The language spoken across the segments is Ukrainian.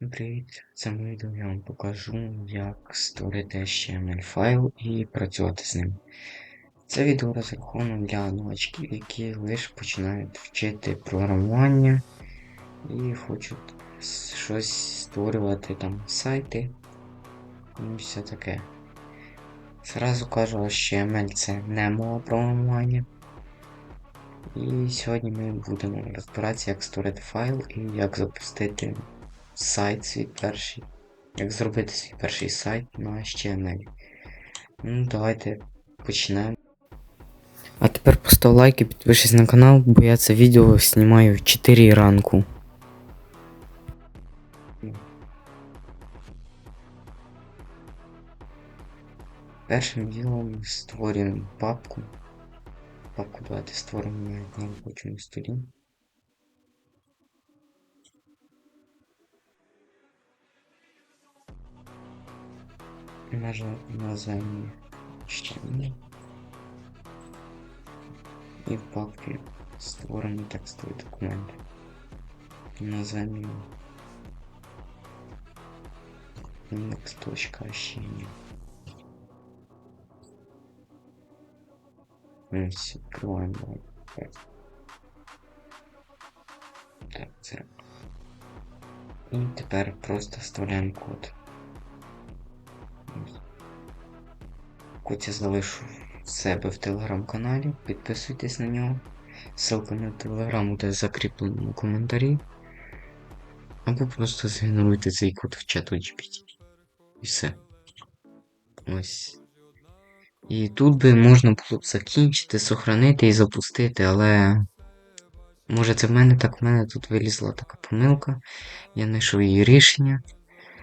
Привіт! В цьому відео я вам покажу, як створити HTML файл і працювати з ним. Це відео розраховано для новачків, які лише починають вчити програмування і хочуть щось створювати там сайти і все таке. Зразу кажу, HTML це не мова програмування. І сьогодні ми будемо розбиратися, як створити файл і як запустити сайт свій перший. Як зробити свій перший сайт на HTML. Ну, давайте почнемо. А тепер постав лайк і підпишись на канал, бо я це відео знімаю в 4 ранку. Першим ділом створюємо папку. Папку давайте створимо на робочому столі. Название HTML. І в папці створені текстові документи. Названня index.html. Ось, відкриваємо. Так, Так, це. І тепер просто вставляємо код. Я залишу в себе в телеграм-каналі, підписуйтесь на нього. Ссылка на телеграм буде в закріпленому коментарі. Або просто згенеруйте цей код в чату GPT. І все. Ось. І тут би можна було б закінчити, сохранити і запустити, але. Може це в мене так, в мене тут вилізла така помилка. Я знайшов її рішення.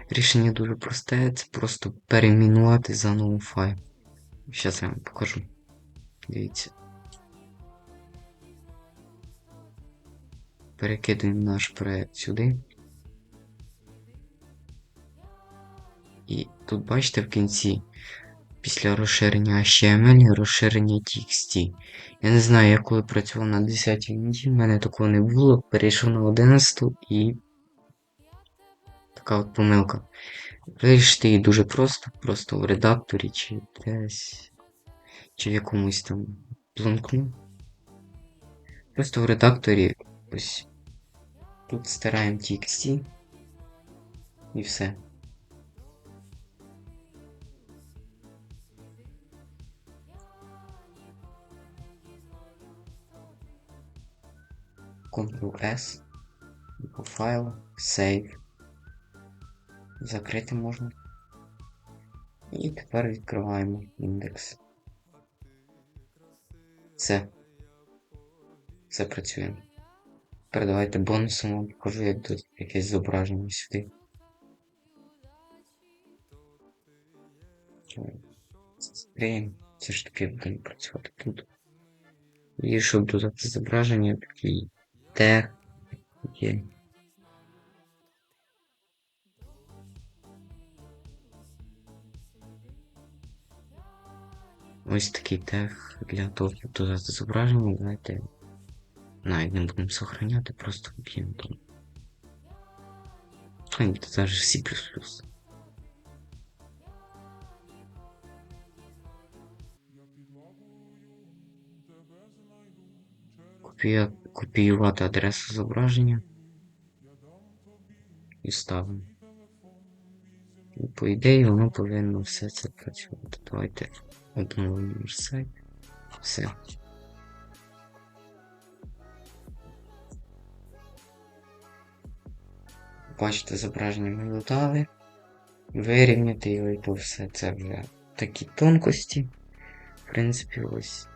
Рішення дуже просте, це просто перейменувати заново файл. Зараз я вам покажу. Дивіться. Перекидуємо наш проект сюди. І тут бачите в кінці після розширення HTML розширення TXT. Я не знаю, я коли працював на 10 й мінті, в мене такого не було. Перейшов на 11 і така от помилка. Вирішити її дуже просто, просто в редакторі чи десь, чи в якомусь там бланку. Просто в редакторі ось тут стираємо TXT і все. Ctrl-S, по файлу, Save. Закрити можна. І тепер відкриваємо індекс. Все. Все працює. Тепер давайте бонусом вам покажу, як тут якесь зображення сюди. Скриємо. Ці штуки будемо працювати тут. І щоб додати зображення, такий тег є. Ось такий тег для того, щоб додати зображення, давайте навіть не будемо сохраняти, просто вб'ємо тут. Хай буде даже C++. Копію... Копіювати адресу зображення і ставимо. І по ідеї воно повинно все це працювати. Давайте обновимо наш сайт. Все. Бачите, зображення ми додали. Вирівняти його і то все це вже такі тонкості. В принципі, ось.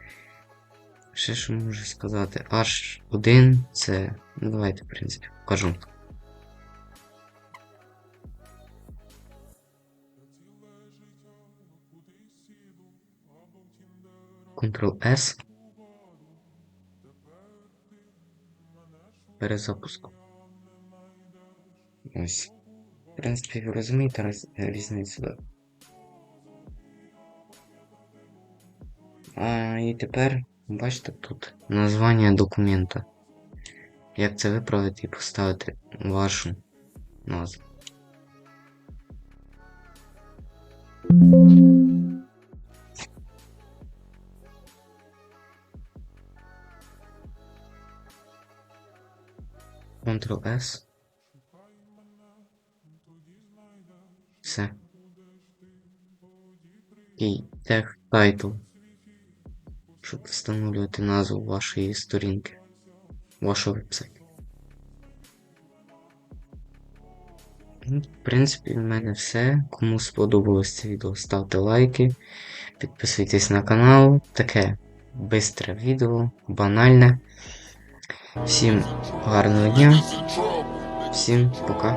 Ще що можу сказати? H1 це. Ну давайте, в принципі, покажу. Ctrl-S. Перезапуск. Ось. В принципі, ви розумієте роз... різницю. Да? А, І тепер бачите тут названня документа. Як це виправити і поставити вашу назву. Ctrl S. Все. І тег title. Щоб встановлювати назву вашої сторінки. Вашого вебсайту. Ну, В принципі, в мене все. Кому сподобалось це відео, ставте лайки, підписуйтесь на канал. Таке бистре відео, банальне. Всім гарного дня, всім пока.